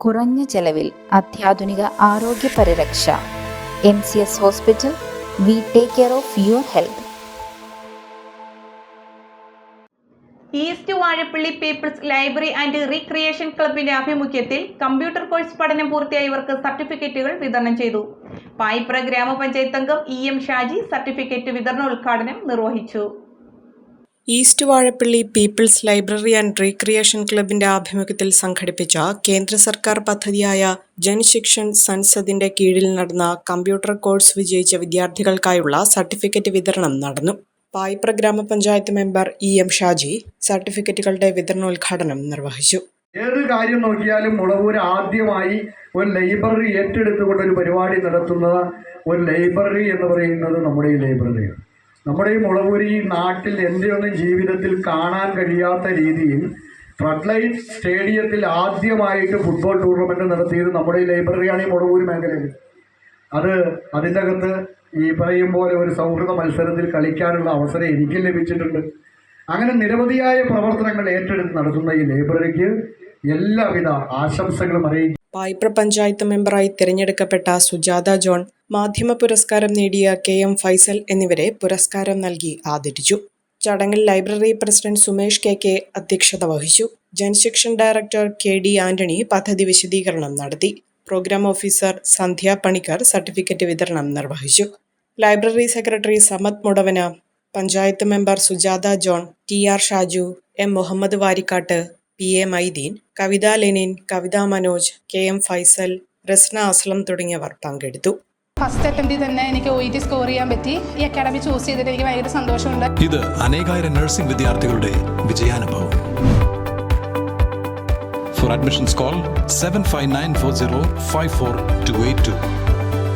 കുറഞ്ഞ ചെലവിൽ അത്യാധുനിക ആരോഗ്യ പരിരക്ഷ. M C S hospital we take care of your health east Vazhappally people's library and recreation ക്ലബിന്റെ ആഭിമുഖ്യത്തിൽ കമ്പ്യൂട്ടർ കോഴ്സ് പഠനം പൂർത്തിയായവർക്ക് സർട്ടിഫിക്കറ്റുകൾ വിതരണം ചെയ്തു. പായിപ്ര ഗ്രാമപഞ്ചായത്ത് അംഗം ഇ എം ഷാജി സർട്ടിഫിക്കറ്റ് വിതരണോദ്ഘാടനം നിർവഹിച്ചു. East Vazhappally people's library and recreation ക്ലബിന്റെ ആഭിമുഖ്യത്തിൽ സംഘടിപ്പിച്ച കേന്ദ്ര സർക്കാർ പദ്ധതിയായ ജൻശിക്ഷൻ സൻസദിന്റെ കീഴിൽ നടന്ന കമ്പ്യൂട്ടർ കോഴ്സ് വിജയിച്ച വിദ്യാർത്ഥികൾക്കായുള്ള സർട്ടിഫിക്കറ്റ് വിതരണം നടന്നു. പായിപ്ര ഗ്രാമപഞ്ചായത്ത് മെമ്പർ ഇ എം ഷാജി സർട്ടിഫിക്കറ്റുകളുടെ വിതരണോദ്ഘാടനം നിർവഹിച്ചു. ഏത് കാര്യം നോക്കിയാലും മുളവൂര് ആദ്യമായി ഒരു ലൈബ്രറി ഏറ്റെടുത്തുകൊണ്ട് ഒരു പരിപാടി നടത്തുന്ന ഒരു ലൈബ്രറി എന്ന് പറയുന്നത് നമ്മുടെ ഈ ലൈബ്രറിയാണ്. നമ്മുടെ ഈ മുളകൂരി നാട്ടിൽ എന്റെ ഒന്നും ജീവിതത്തിൽ കാണാൻ കഴിയാത്ത രീതിയിൽ ഫ്ലഡ് ലൈറ്റ് സ്റ്റേഡിയത്തിൽ ആദ്യമായിട്ട് ഫുട്ബോൾ ടൂർണമെന്റ് നടത്തിയത് നമ്മുടെ ഈ ലൈബ്രറിയാണ് ഈ മുളവൂര് മേഖലയിൽ. അത് അതിന്റെ അകത്ത് ഈ പറയും പോലെ ഒരു സൗഹൃദ മത്സരത്തിൽ കളിക്കാനുള്ള അവസരം എനിക്കും ലഭിച്ചിട്ടുണ്ട്. അങ്ങനെ നിരവധിയായ പ്രവർത്തനങ്ങൾ ഏറ്റെടുത്ത് നടത്തുന്ന ഈ ലൈബ്രറിക്ക് എല്ലാവിധ ആശംസകളും അറിയിക്കും പായിപ്ര പഞ്ചായത്ത് മെമ്പറായി തിരഞ്ഞെടുക്കപ്പെട്ട സുജാത ജോൺ മാധ്യമ പുരസ്കാരം നേടിയ കെ എം ഫൈസൽ എന്നിവരെ പുരസ്കാരം നൽകി ആദരിച്ചു. ചടങ്ങിൽ library president Sumesh K K അധ്യക്ഷത വഹിച്ചു. Jan Shikshan director K D Antony പദ്ധതി വിശദീകരണം നടത്തി. Programme officer Sandhya Panicker certificate വിതരണം നിർവഹിച്ചു. Library secretary Samath Mudavana panchayat member Sujatha John T R Shaju M Muhammad Varikkattu P. A. Maideen Kavitha Lenin Kavitha Manoj K. M. Faisal Rasna Aslam തുടങ്ങിയവർ പങ്കെടുത്തു. First അറ്റംപ്റ്റിൽ തന്നെ എനിക്ക് O T score ചെയ്യാൻ പറ്റി. ഈ academy choose ചെയ്തിട്ട് എനിക്ക് ഭയങ്കര സന്തോഷമുണ്ട്. ഇത് അനേകായിരം നഴ്സിംഗ് വിദ്യാർത്ഥികളുടെ വിജയാനുഭവം. For admissions call seven five nine four zero five four two eight two